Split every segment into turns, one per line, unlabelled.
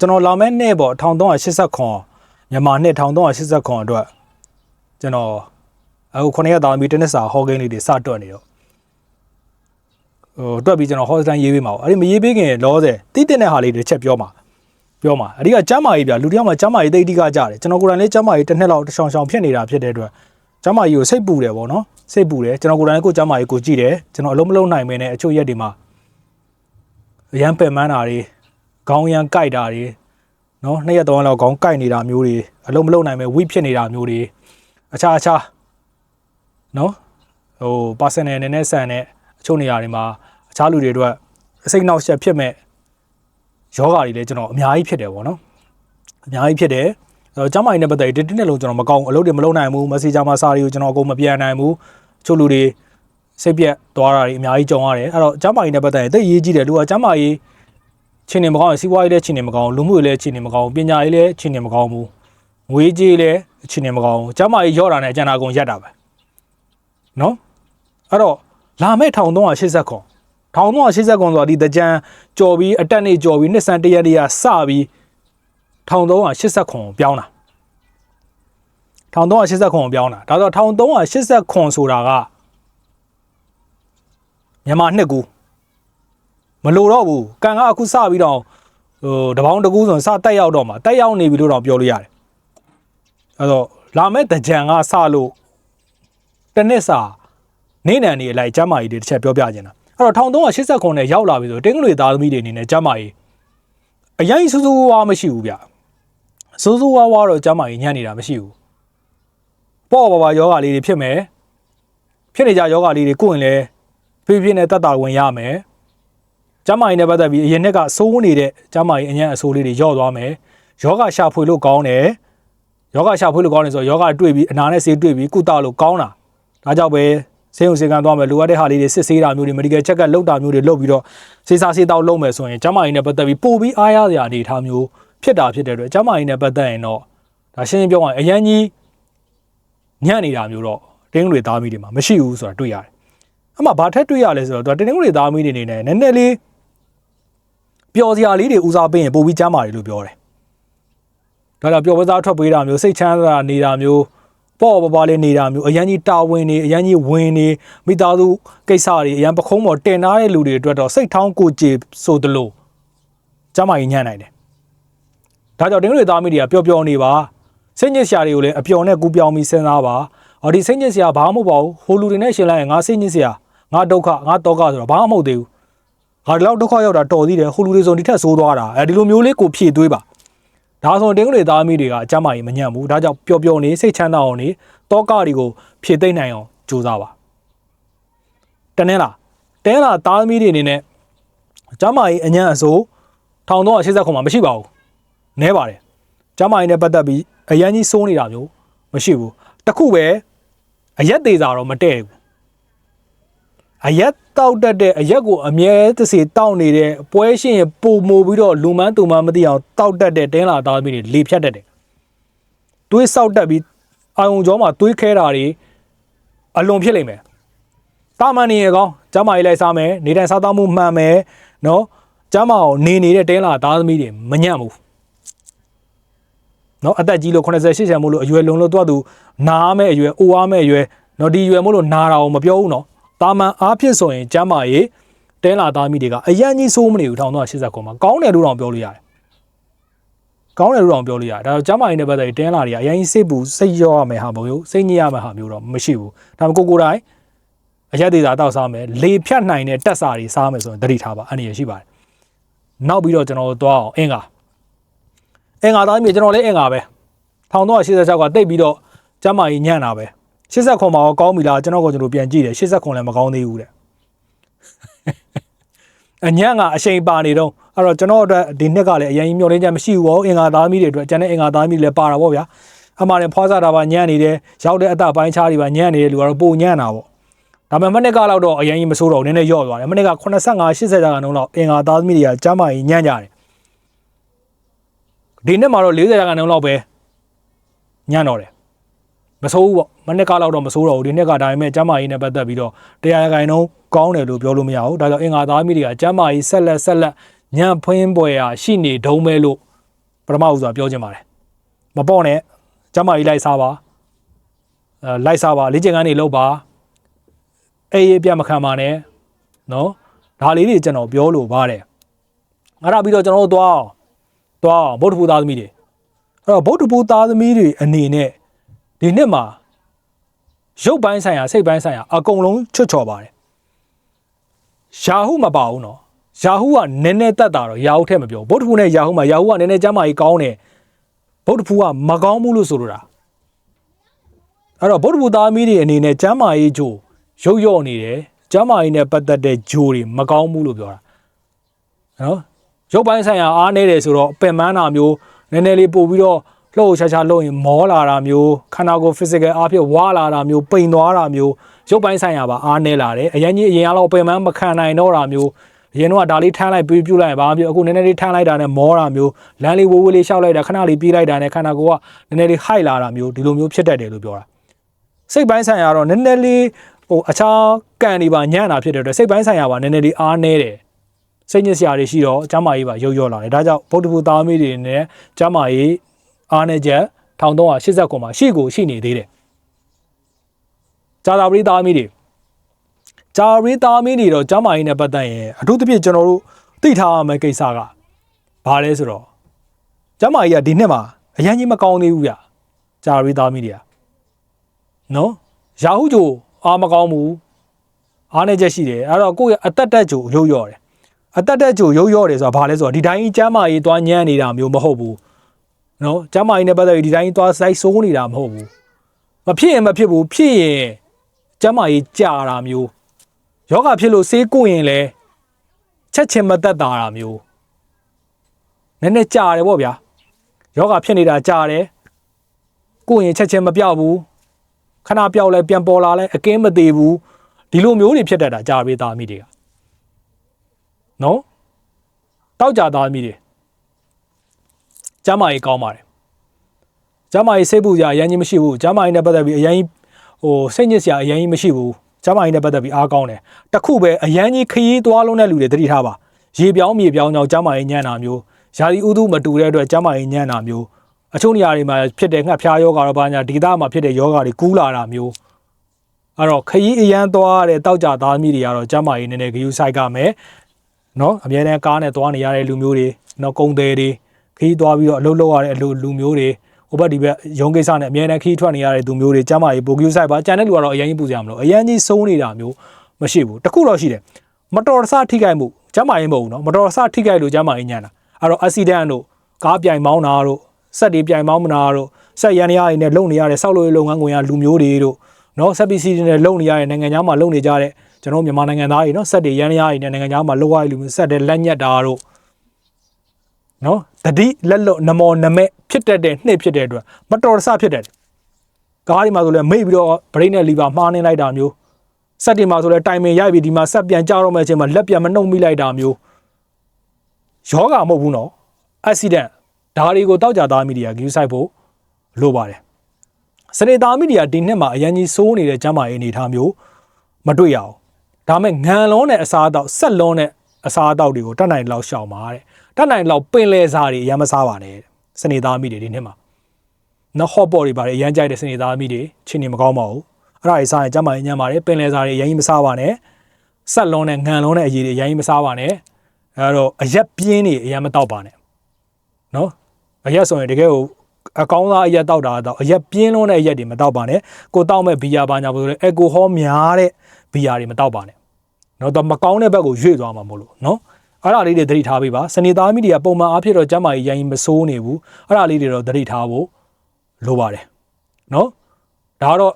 ကျွန်တော်လာမဲ့နေ့ပေါ့1389မြန်မာနှစ်1389အတွက်ကျွန်တော်အခု9ရက်သားမီတနစ်စာဟော့ဂိမ်းလေးတွေစတွက်နေတော့ဟိုတွက်ပြီးကျွန်တော်ဟော့စတန်ရေးပေးမှာပေါ့အဲ့ဒီမရေးပေးခင်လောဆယ်တိတိတဲ့ဟာလေးတွေတစ်ချက်ပြောမှာပြောမှာအဓိကကျမ်းမာရေးပြလူတယောက်မှာကျမ်းမာရေးတိတ်တိကကြတယ်ကျွန်တော်ကိုယ်တိုင်လေးကျမ်းမာရေးတစ်နှစ်လောက်တစ်ချောင်ချောင်ဖြစ်နေတာဖြစ်တဲ့အတွက်ကျမ်းမာရေးကိုစိတ်ပူတယ်ပေါ့နော်စိတ်ပူတယ်ကျွန်တော်ကိုယ်တိုင်ကိုကျမ်းမာရေးကိုကြည့်တယ်ကျွန်တော်အလုံးမလုံးနိုင်မင်းနဲ့အချို့ရက်တွေမှာအရန်ပယ်မန်းတာတွေ ခေါင်းရန်ကြိုက်တာတွေနော်နှစ်ရက်သုံးရက်လောက်ခေါင်းကြိုက်နေတာမျိုးတွေအလုံးမလုံးနိုင်မဲ့ဝိဖြစ်နေတာမျိုးတွေအခြားအခြားနော်ဟို personal နည်းနည်းဆန်တဲ့အချို့နေရာတွေမှာအခြားလူတွေအတွက်အစိတ်နောက်ဆက်ဖြစ်မဲ့ယောဂါတွေလည်းကျွန်တော်အများကြီးဖြစ်တယ်ပေါ့နော်အများကြီးဖြစ်တယ်အဲကျမ်းမာရေးနဲ့ပတ်သက်ပြီးတစ်တစ်နဲ့လုံးကျွန်တော်မကောင်းဘူးအလုပ်တွေမလုပ်နိုင်ဘူး messenger မှာစာတွေကိုကျွန်တော်အကုန်မပြန်နိုင်ဘူးအချို့လူတွေစိတ်ပြက်သွားတာတွေအများကြီးကြုံရတယ်အဲ့တော့ကျမ်းမာရေးနဲ့ပတ်သက်ရင်တိတ်ရေးကြည့်တယ်လူကကျမ်းမာရေး ချင်းနေမကောင်းရင်စီးပွားရေးလည်းချင်းနေမကောင်းလူမှုရေးလည်းချင်းနေမကောင်းပညာရေးလည်းချင်းနေမကောင်းဘူးငွေကြေးလည်းချင်းနေမကောင်းကျမ်းမာရေးရော့တာနဲ့အကျန်တာကုန်ရက်တာပဲနော်အဲ့တော့လာမဲ့1380ခွန်1380ခွန်ဆိုတာဒီတကြံကြော်ပြီးအတက်နေကြော်ပြီးနှစ်ဆန်တရက်တရက်စပြီး1380ခွန်ပြောင်းတာ1380ခွန်ပြောင်းတာဒါဆို1380ခွန်ဆိုတာကမြန်မာနှစ်ကူ မလိုတော့ဘူးကံကအခုစပြီးတော့ဟိုတပေါင်းတကူဆိုရင်စတက်ရောက်တော့မှာတက်ရောက်နေပြီလို့တော့ပြောလို့ရတယ်အဲ့တော့လာမဲ့တကြံကစလို့တစ်နှစ်စာနေနံနေအလိုက်ကျမ်းမာရေးတွေတစ်ချက်ပြောပြခြင်းတာအဲ့တော့1380ခွန်နဲ့ရောက်လာပြီဆိုတင်းကလေးသားသမီးတွေအနေနဲ့ကျမ်းမာရေးအရင်စူးစူးဝါးမရှိဘူးဗျစူးစူးဝါးဝါတော့ကျမ်းမာရေးညံ့နေတာမရှိဘူးပေါ့ပါပါယောဂါလေးတွေဖြစ်မယ်ဖြစ်နေကြယောဂါလေးတွေကိုယ်ရင်လဲဖြည်းဖြည်းနဲ့တက်တာဝင်ရမယ် ကျမ်းမာရေးနဲ့ပတ်သက်ပြီးအရင်နှစ်ကစိုးနေတဲ့ကျမ်းမာရေးအញ្ញံအဆိုးလေးတွေယော့သွားမယ်ယောဂါရှာဖွေလို့ကောင်းတယ်ယောဂါရှာဖွေလို့ကောင်းတယ်ဆိုတော့ယောဂါတွေ့ပြီးအနာနဲ့ဆေးတွေ့ပြီးကုသလို့ကောင်းတာဒါကြောင့်ပဲဆေးရုံဆေးကန်းသွားမယ်လိုအပ်တဲ့ဟာလေးတွေစစ်ဆေးတာမျိုးတွေ medical check up လုပ်တာမျိုးတွေလုပ်ပြီးတော့ဆေးစားဆေးတောက်လုပ်မယ်ဆိုရင်ကျန်းမာရေးနဲ့ပတ်သက်ပြီးပို့ပြီးအားရစရာအနေအထားမျိုးဖြစ်တာဖြစ်တဲ့အတွက်ကျန်းမာရေးနဲ့ပတ်သက်ရင်တော့ဒါရှင်းရှင်းပြောရရင်အရန်ကြီးညံ့နေတာမျိုးတော့တင်းတွေသားမိတွေမှာမရှိဘူးဆိုတာတွေ့ရတယ်။အမှဘာထက်တွေ့ရလဲဆိုတော့တင်းတွေသားမိတွေအနေနဲ့နည်းနည်းလေး ပျော်စရာလေးတွေဦးစားပေးရင်ပို့ပြီးကျန်းမာတယ်လို့ပြောတယ်။ဒါကြောင့်ပျော်ပစားထွက်ပေးတာမျိုးစိတ်ချမ်းသာနေတာမျိုးပေါ့ပပလေးနေတာမျိုးအရန်ကြီးတာဝန်နေအရန်ကြီးဝင်နေမိသားစုကိစ္စတွေအရန်ပခုံးပေါ်တင်ထားတဲ့လူတွေအတွက်တော့စိတ်ထောင်းကိုကြေဆိုသလိုကျမကြီးညံ့နိုင်တယ်။ဒါကြောင့်တင်းတွေသားမိတွေကပျော်ပျော်နေပါစိတ်ညစ်စရာတွေကိုလည်းအပျော်နဲ့ကူပြောင်းပြီးစဉ်းစားပါ။အော်ဒီစိတ်ညစ်စရာဘာမှမဟုတ်ပါဘူး။ဟိုလူတွေနဲ့ရှင်လိုက်ရင်ငါစိတ်ညစ်စရာငါဒုက္ခငါတောကဆိုတော့ဘာမှမဟုတ်သေးဘူး။ ငါဒီလောက်ဒုက္ခရောက်တာတော်သေးတယ်ဟိုလူတွေဆိုဒီထက်ဆိုးသွားတာအဲဒီလိုမျိုးလေးကိုဖြည့်သွေးပါ။ဒါဆိုတင်းကလေးသားမိတွေကအကျမ်းမာကြီးမညံ့ဘူးဒါကြောင့်ပျော်ပျော်နေစိတ်ချမ်းသာအောင်နေတောကတွေကိုဖြည့်သိမ့်နိုင်အောင်ကြိုးစားပါတနင်္လာတနင်္လာသားသမီးတွေအနေနဲ့ကျမ်းမာရေးအညံ့အစိုး1380ခုမှမရှိပါဘူးနဲပါတယ်ကျမ်းမာရေးနဲ့ပတ်သက်ပြီးအရန်ကြီးစိုးနေတာမျိုးမရှိဘူးတခုပဲအရက်သေးစာတော့မတည့်ဘူး အရက်တောက်တတ်တဲ့အရက်ကိုအမြဲတစေတောက်နေတဲ့ပွဲရှင်ပုံမိုပြီးတော့လူမန်းသူမန်းမသိအောင်တောက်တတ်တဲ့တင်းလာသားသမီးတွေလေဖြတ်တတ်တယ်တွေးဆောက်တက်ပြီးအာယုံကြောမှာတွေးခဲတာတွေအလွန်ဖြစ်လိမ့်မယ်တာမန်နေရကောင်းကျမ်းမာရေးလိုက်စားမယ်နေတိုင်းစားသောက်မှုမှန်မယ်နော်ကျမ်းမာအောင်နေနေတဲ့တင်းလာသားသမီးတွေမညံ့ဘူးနော်အသက်ကြီးလို့80 80မို့လို့အရွယ်လုံလို့တော့သူနားမဲ့အရွယ်အိုအားမဲ့အရွယ်နော်ဒီအရွယ်မို့လို့နာတာကိုမပြောဘူးနော် တာမန်အားဖြစ်ဆိုရင်ကျမ်းမာရေးတဲလာသားမိတွေကအရန်ကြီးစိုးမနေဘူး1380ခုမှာကောင်းတယ်လို့တော့ပြောလို့ရတယ်ကောင်းတယ်လို့တော့ပြောလို့ရတယ်ဒါတော့ကျမ်းမာရေးနဲ့ပတ်သက်ပြီးတင်းလာတွေကအရင်စိတ်ပူစိတ်ရောရမယ်ဟာမဟုတ်ဘူးစိတ်ညစ်ရမယ်ဟာမျိုးတော့မရှိဘူးဒါပေမဲ့ကိုကိုတိုင်းအရက်သေးတာတောက်စားမယ်လေဖြတ်နိုင်တဲ့တက်စာတွေစားမယ်ဆိုရင်တတိထားပါအနေရရှိပါတယ်နောက်ပြီးတော့ကျွန်တော်တို့သွားအောင်အင်္ဂါအင်္ဂါသားမြေကျွန်တော်လည်းအင်္ဂါပဲ1386ကတိတ်ပြီးတော့ကျမ်းမာရေးညံ့တာပဲ 80ခွန်မှာရောကောင်းပြီလားကျွန်တော်ကကျွန်တော်ပြန်ကြည့်တယ်80ခွန်လည်းမကောင်းသေးဘူးတဲ့အညံ့ကအချိန်ပါနေတော့အဲ့တော့ကျွန်တော်အတွက်ဒီနှစ်ကလည်းအရင်မျောလင်းချက်မရှိဘူးပေါ့အင်္ဂါသားမိတွေအတွက်ကျန်တဲ့အင်္ဂါသားမိတွေလည်းပါတာပေါ့ဗျာအမှန်နဲ့ဖွားစားတာပါညံ့နေတယ်ရောက်တဲ့အသက်ပိုင်းခြားတွေပါညံ့နေတဲ့လူကတော့ပုံညံ့တာပေါ့ဒါပေမဲ့မနစ်ကတော့တော့အရင်ကြီးမဆိုးတော့ဘူးနည်းနည်းယော့သွားတယ်မနစ်က85 80ရာခိုင်နှုန်းလောက်အင်္ဂါသားမိတွေကကျမ်းမာရေးညံ့ကြတယ်ဒီနှစ်မှာတော့40ရာခိုင်နှုန်းလောက်ပဲညံ့တော့တယ် မဆိုးဘူးပေါ့မနှစ်ကလောက်တော့မဆိုးတော့ဘူးဒီနှစ်ကဒါပေမဲ့ကျမ်းမာရေးနဲ့ပတ်သက်ပြီးတော့တရားရခိုင်နှုန်းကောင်းတယ်လို့ပြောလို့မရဘူးဒါကြောင့်အင်္ဂါသားမိတွေကကျမ်းမာရေးဆက်လက်ဆက်လက်ညံ့ဖွင်းပွဲရာရှိနေတုံးပဲလို့ပထမဦးစွာပြောချင်ပါတယ်မပေါ့နဲ့ကျမကြီးလိုက်စားပါအဲလိုက်စားပါလေ့ကျင့်ခန်းတွေလုပ်ပါအေးအေးပြတ်မခံပါနဲ့နော်ဒါလေးတွေကျွန်တော်ပြောလို့ပါတယ်အဲ့ဒါပြီးတော့ကျွန်တော်တို့သွားအောင်သွားအောင်ဗုဒ္ဓဘုသားသမီးတွေအဲ့တော့ဗုဒ္ဓဘုသားသမီးတွေအနေနဲ့ ဒီနှစ်မှာရုပ်ပိုင်းဆိုင်ရာစိတ်ပိုင်းဆိုင်ရာအကုန်လုံးချွတ်ချော်ပါတယ်ယာဟုမပါဘူးနော်ယာဟုကနည်းနည်းတက်တာတော့ယာဟုထဲမပြောဘူးဗုဒ္ဓဘုနဲ့ယာဟုမှာယာဟုကနည်းနည်းကျမ်းမာကြီးကောင်းတယ်ဗုဒ္ဓဘုကမကောင်းဘူးလို့ဆိုလိုတာအဲ့တော့ဗုဒ္ဓဘုသားသမီးတွေအနေနဲ့ကျမ်းမာရေးဂျိုရုပ်ရော့နေတယ်ကျမ်းမာရေးနဲ့ပတ်သက်တဲ့ဂျိုတွေမကောင်းဘူးလို့ပြောတာနော်ရုပ်ပိုင်းဆိုင်ရာအားနည်းတယ်ဆိုတော့ပင်ပန်းတာမျိုးနည်းနည်းလေးပို့ပြီးတော့ လှုပ်ရှားရှားလှုပ်ရင်မောလာတာမျိုးခန္ဓာကိုယ် physical အားဖြင့်ဝါလာတာမျိုးပိန်သွားတာမျိုးရုပ်ပိုင်းဆိုင်ရာပါအားနည်းလာတယ်အရင်ကြီးအရင်ကတော့ပင်ပန်းမခံနိုင်တော့တာမျိုးအရင်တော့ဒါလေးထမ်းလိုက်ပြီးပြုတ်လိုက်ရင်ဘာမှမဖြစ်အခုနည်းနည်းလေးထမ်းလိုက်တာနဲ့မောတာမျိုးလမ်းလေးဝိုးဝိုးလေးရှောက်လိုက်တာခဏလေးပြေးလိုက်တာနဲ့ခန္ဓာကိုယ်ကနည်းနည်းလေးဟိုက်လာတာမျိုးဒီလိုမျိုးဖြစ်တတ်တယ်လို့ပြောတာစိတ်ပိုင်းဆိုင်ရာတော့နည်းနည်းလေးဟိုအခြားကန်တွေပါညံ့တာဖြစ်တဲ့အတွက်စိတ်ပိုင်းဆိုင်ရာပါနည်းနည်းလေးအားနည်းတယ်စိတ်ညစ်စရာတွေရှိတော့ကျမ်းမာရေးပါရုပ်ရော့လာတယ်ဒါကြောင့်ဗုဒ္ဓဘုသားမီးတွေနဲ့ကျမ်းမာရေး အားနေချက်1389မှာရှေ့ကိုရှိနေသေးတယ်ဂျာသာပရိသားမီးတွေဂျာပရိသားမီးတွေတော့ကျမ်းမာရေးနဲ့ပတ်သက်ရင်အထူးသဖြင့်ကျွန်တော်တို့သိထားရမယ့်ကိစ္စကဘာလဲဆိုတော့ကျမ်းမာရေးကဒီနှစ်မှာအရင်ကြီးမကောင်းသေးဘူးဗျဂျာပရိသားမီးတွေကနော်ရာဟုဂျိုအားမကောင်းဘူးအားနေချက်ရှိတယ်အဲ့တော့ကိုယ့်ရဲ့အသက်တက်ဂျိုရုပ်ရော့တယ်အတက်တက်ကြိုရုပ်ရော့တယ်ဆိုတာဘာလဲဆိုတော့ဒီတိုင်းကျမ်းမာရေးသွားညံ့နေတာမျိုးမဟုတ်ဘူး နော်ကျမ်းမာရေးနဲ့ပတ်သက်ပြီးဒီတိုင်းသွားစိုက်ဆိုးနေတာမဟုတ်ဘူးမဖြစ်ရင်မဖြစ်ဘူးဖြစ်ရင်ကျမ်းမာရေးကြာတာမျိုးယောဂဖြစ်လို့ဆေးကုရင်လည်းချက်ချင်းမသက်တာတာမျိုးနည်းနည်းကြာတယ်ပေါ့ဗျာယောဂဖြစ်နေတာကြာတယ်ကုရင်ချက်ချင်းမပြောက်ဘူးခဏပြောက်လဲပြန်ပေါ်လာလဲအကင်းမသေးဘူးဒီလိုမျိုးတွေဖြစ်တတ်တာကြာပေးသားမိတွေကနော်တောက်ကြသားမိတွေ ကျမ်းမာရေးကောင်းပါတယ်ကျမ်းမာရေးစိတ်ပူစရာအရင်ကြီးမရှိဘူးကျမ်းမာရေးနဲ့ပတ်သက်ပြီးအရင်ကြီးဟိုစိတ်ညစ်စရာအရင်ကြီးမရှိဘူးကျမ်းမာရေးနဲ့ပတ်သက်ပြီးအားကောင်းတယ်တခုပဲအရင်ကြီးခရီးသွားလုံးတဲ့လူတွေတတိထားပါရေပြောင်းမြေပြောင်းကြောင်းကျမ်းမာရေးညံ့တာမျိုးယာဒီဥဒုမတူတဲ့အတွက်ကျမ်းမာရေးညံ့တာမျိုးအချို့နေရာတွေမှာဖြစ်တဲ့ငှက်ဖျားယောဂါတော့ဘာညာဒေသမှာဖြစ်တဲ့ယောဂါတွေကူးလာတာမျိုးအဲ့တော့ခရီးအရန်သွားတဲ့တောက်ကြသားမိတွေကတော့ကျမ်းမာရေးနည်းနည်းဂယူဆိုင်ကမယ်နော်အများတန်းကားနဲ့သွားနေရတဲ့လူမျိုးတွေနော်ကုန်းသေးတွေ ခီးသွားပြီးတော့အလုပ်လုပ်ရတဲ့အလုပ်လူမျိုးတွေဟိုဘက်ဒီဘက်ရုံးကိစ္စနဲ့အများတန်းခီးထွက်နေရတဲ့သူမျိုးတွေကျမ်းမာရေးပိုကယူဆိုင်ပါကြံတဲ့လူကတော့အရင်ကြီးပူစရာမလိုအရင်ကြီးစိုးနေတာမျိုးမရှိဘူးတခုတော့ရှိတယ်မတော်တဆထိခိုက်မှုကျမ်းမာရေးမဟုတ်ဘူးနော်မတော်တဆထိခိုက်လို့ကျမ်းမာရေးညံ့တာအဲ့တော့ accident တို့ကားပြိုင်မောင်းတာတို့စက်တွေပြိုင်မောင်းမနာတို့စက်ရန်ရရည်နဲ့လုံနေရတဲ့စောက်လို့လုပ်ငန်းခွင်ကလူမျိုးတွေတို့နော်စက်ပစ္စည်းတွေနဲ့လုံနေရတဲ့နိုင်ငံခြားမှာလုံနေကြတဲ့ကျွန်တော်မြန်မာနိုင်ငံသားတွေနော်စက်တွေရန်ရရည်နဲ့နိုင်ငံခြားမှာလောက်ရလူမျိုးစက်တွေလက်ညက်တာတို့ နော်တတိလက်လွတ်နမောနမဲဖြစ်တတ်တဲ့နှစ်ဖြစ်တဲ့အတွက်မတော်တဆဖြစ်တတ်တယ်ကားတွေမှာဆိုလဲမိတ်ပြီးတော့ဗရိတ်နဲ့လီဗာမှားနေလိုက်တာမျိုးစက်တွေမှာဆိုလဲတိုင်ပင်ရိုက်ပြီးဒီမှာဆက်ပြန်ကြတော့မယ့်အချိန်မှာလက်ပြန်မနှုတ်မိလိုက်တာမျိုးယောဂမဟုတ်ဘူးနော်အက်ဆီဒန့်ဒါတွေကိုတောက်ကြသားမီဒီယာဂယူဆိုင်ဖို့လိုပါတယ်စနေသားမီဒီယာဒီနှစ်မှာအရင်ကြီးစိုးနေတဲ့ကျမ်းမာရေးအနေအထားမျိုးမတွေ့ရအောင်ဒါမဲ့ငံလုံးနဲ့အစားအသောက်ဆက်လုံးနဲ့အစားအသောက်တွေကိုတတ်နိုင်လောက်ရှောင်ပါတဲ့ တတ်နိုင်လောက်ပင်လဲစားတွေအရင်မစားပါနဲ့စနေသားမီတွေဒီနှစ်မှာနော်ဟော့ပေါ်တွေပါတယ်အရင်ကြိုက်တဲ့စနေသားမီတွေချင်းနေမကောင်းပါဘူးအဲ့ဒါကြီးစားရင်ကျမ်းမာရေးညံ့ပါတယ်ပင်လဲစားတွေအရင်ကြီးမစားပါနဲ့ဆက်လုံးနဲ့ငံလုံးနဲ့အရည်တွေအရင်ကြီးမစားပါနဲ့အဲ့တော့အရက်ပြင်းတွေအရင်မတောက်ပါနဲ့နော်အရက်ဆိုရင်တကယ်ကိုအကောင်းသားအရက်တောက်တာတော့အရက်ပြင်းလုံးတဲ့အရက်တွေမတောက်ပါနဲ့ကိုတောက်မဲ့ဘီယာပါညာလို့လေအက်ကိုဟောများတဲ့ဘီယာတွေမတောက်ပါနဲ့နော်တော့မကောင်းတဲ့ဘက်ကိုရွေ့သွားမှာမို့လို့နော် အဲ့ဒါလေးတွေသတိထားပေးပါစနေသားမိတွေကပုံမှန်အားဖြင့်တော့ကျမ်းမာရေးရိုင်းမစိုးနေဘူးအဲ့ဒါလေးတွေတော့သတိထားဖို့လိုပါတယ်နော်ဒါကတော့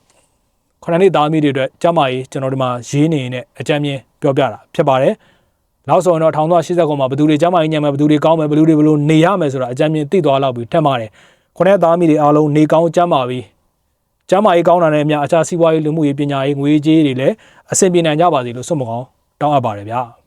ခဏနေသားမိတွေအတွက်ကျမ်းမာရေးကျွန်တော်ဒီမှာရေးနေနေအကြမ်းမြင်ပြောပြတာဖြစ်ပါတယ်နောက်ဆိုရင်တော့1380ခုမှာဘယ်သူတွေကျမ်းမာရေးညံမယ်ဘယ်သူတွေကောင်းမယ်ဘယ်သူတွေဘယ်လိုနေရမယ်ဆိုတာအကြမ်းမြင်သိသွားလောက်ပြီးထက်ပါတယ်ခုနှစ်သားမိတွေအားလုံးနေကောင်းကျမ်းမာပြီးကျမ်းမာရေးကောင်းတာနဲ့အများအခြားစီးပွားရေးလူမှုရေးပညာရေးငွေကြေးတွေလည်းအဆင်ပြေနိုင်ကြပါစေလို့ဆုမကောင်းတောင်းအပ်ပါတယ်ဗျာ